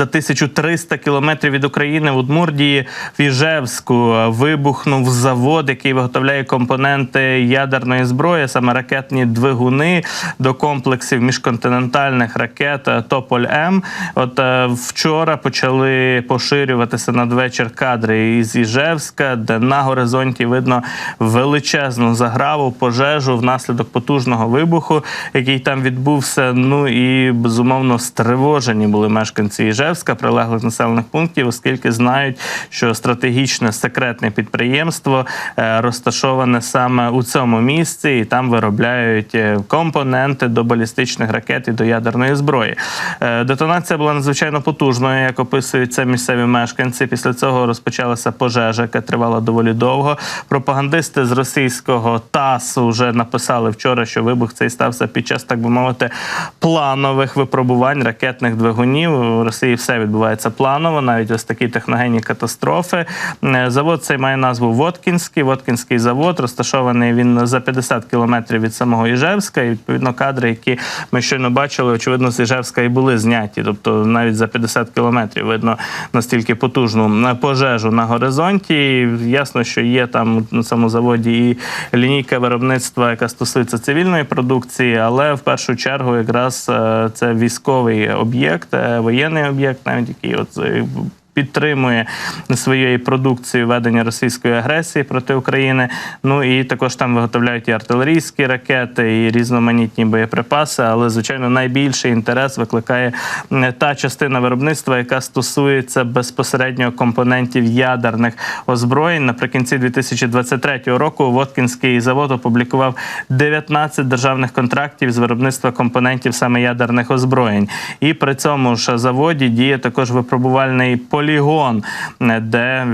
за 1300 кілометрів від України в Удмурдії в Іжевську вибухнув завод, який виготовляє компоненти ядерної зброї, саме ракетні двигуни до комплексів міжконтинентальних ракет е, Тополь М. От е, вчора почали поширюватися надвечір кадри із Іжевська, де на горизонті видно величезну заграву, пожежу внаслідок потужного вибуху, який там відбувся. Ну і безумовно стривожені були мешканці Іжевська, прилеглих населених пунктів, оскільки знають, що стратегічне секретне підприємство е, розташоване саме у цьому місці, і там виробляють е, компоненти до балістичних ракет і до ядерної зброї. Е, Детонація була надзвичайно потужною, як описують це місцеві мешканці. Після цього розпочалася пожежа, яка тривала доволі довго. Пропагандисти з російського ТАСС вже написали вчора, що вибух цей стався під час, так би мовити, планових випробувань ракетних двигунів. Росії все відбувається планово, навіть ось такі техногенні катастрофи. Е, Завод цей має назву Воткінський. Воткінський завод розташований він за 50 кілометрів від самого Іжевська. І відповідно кадри, які ми щойно бачили, очевидно, з Іжевська і були зняті. Тобто навіть за 50 кілометрів видно настільки потужну е, пожежу на горизонті. І Ясно, що є там на цьому заводі і лінійка виробництва, яка стосується цивільної продукції, але в першу чергу якраз е, це військовий об'єкт, воєнний об'єкт, навіть який от е, Підтримує своєю продукцією ведення російської агресії проти України. Ну і також там виготовляють і артилерійські ракети, і різноманітні боєприпаси. Але звичайно найбільший інтерес викликає та частина виробництва, яка стосується безпосередньо компонентів ядерних озброєнь. Наприкінці 2023 року Воткінський завод опублікував 19 державних контрактів з виробництва компонентів саме ядерних озброєнь. І при цьому ж заводі діє також випробувальний полігон, е, де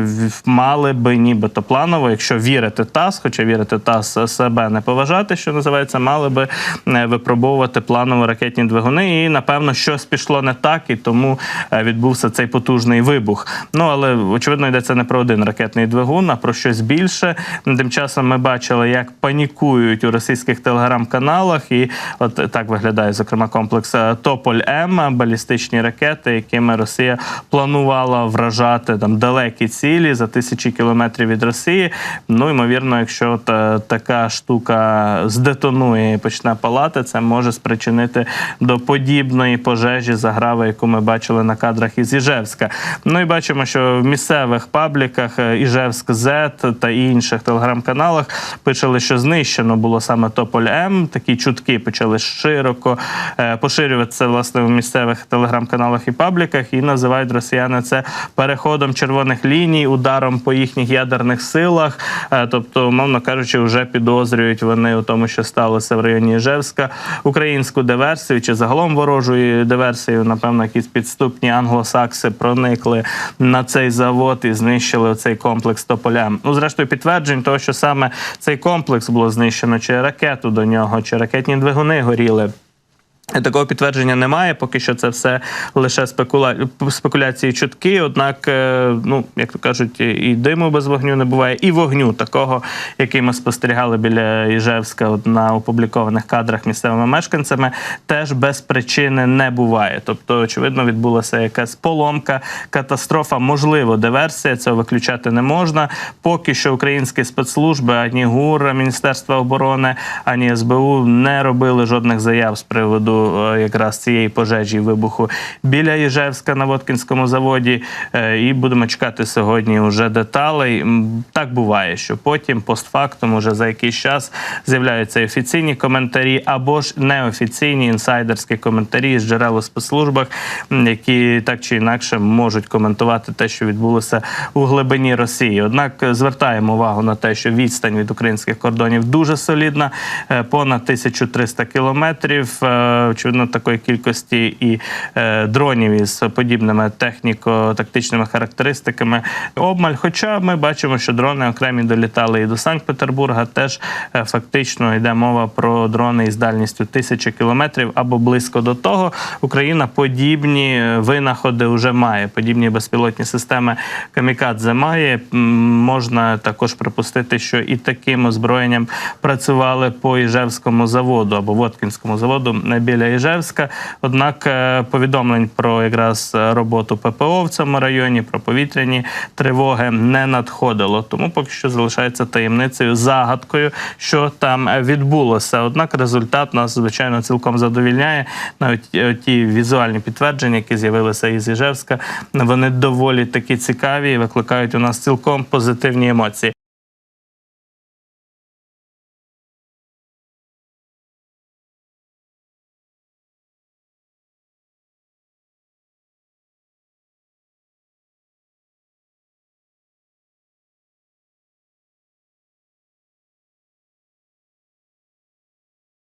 мали би нібито планово, якщо вірити ТАСС, хоча вірити ТАСС себе не поважати, що називається, мали би е, випробовувати планово ракетні двигуни. І напевно щось пішло не так, і тому е, відбувся цей потужний вибух. Ну але очевидно йдеться не про один ракетний двигун, а про щось більше. Тим часом ми бачили, як панікують у російських телеграм-каналах, і от так виглядає зокрема комплекс е, Тополь М, балістичні ракети, якими Росія планувала вражати там далекі цілі за тисячі кілометрів від Росії. Ну ймовірно, якщо от, е, така штука здетонує і почне палати, це може спричинити до подібної пожежі заграви, яку ми бачили на кадрах із Іжевська. Ну і бачимо, що в місцевих пабліках е, Іжевськ Z та інших телеграм-каналах пишели, що знищено було саме Тополь М. Такі чутки почали широко е, поширюватися власне в місцевих телеграм-каналах і пабліках, і називають росіяни це переходом червоних ліній, ударом по їхніх ядерних силах. Е, Тобто, мовно кажучи, вже підозрюють вони у тому, що сталося в районі Іжевська, українську диверсію чи загалом ворожою диверсією. Напевно, якісь підступні англосакси проникли на цей завод і знищили цей комплекс Тополя. Ну, зрештою, підтверджень того, що саме цей комплекс було знищено, чи ракету до нього, чи ракетні двигуни горіли. Такого підтвердження немає, поки що це все лише спекула... спекуляції чутки. Однак, е, ну як то кажуть, і диму без вогню не буває, і вогню такого, який ми спостерігали біля Іжевська от на опублікованих кадрах місцевими мешканцями, теж без причини не буває. Тобто, очевидно, відбулася якась поломка, катастрофа, можливо, диверсія. Цього виключати не можна. Поки що українські спецслужби, ані ГУР, Міністерства оборони, ані СБУ не робили жодних заяв з приводу е, якраз цієї пожежі вибуху біля Іжевська на Воткінському заводі. Е, І будемо чекати сьогодні вже деталей. Так буває, що потім постфактум, уже за якийсь час з'являються офіційні коментарі або ж неофіційні інсайдерські коментарі з джерел у спецслужбах, які так чи інакше можуть коментувати те, що відбулося у глибині Росії. Однак е, звертаємо увагу на те, що відстань від українських кордонів дуже солідна, понад 1300 кілометрів. Очевидно, такої кількості і е, дронів із подібними техніко-тактичними характеристиками обмаль. Хоча ми бачимо, що дрони окремі долітали і до Санкт-Петербурга. Теж е, фактично йде мова про дрони із дальністю тисячі кілометрів або близько до того. Україна подібні е, винаходи вже має. Подібні безпілотні системи камікадзе має. Можна також припустити, що і таким озброєнням працювали по Іжевському заводу або Воткінському заводу біля біля Іжевська. Однак е, повідомлень про якраз е, роботу ППО в цьому районі, про повітряні тривоги не надходило. Тому поки що залишається таємницею, загадкою, що там відбулося. Однак результат нас звичайно цілком задовільняє. Навіть е, ті візуальні підтвердження, які з'явилися із Іжевська, вони доволі такі цікаві і викликають у нас цілком позитивні емоції.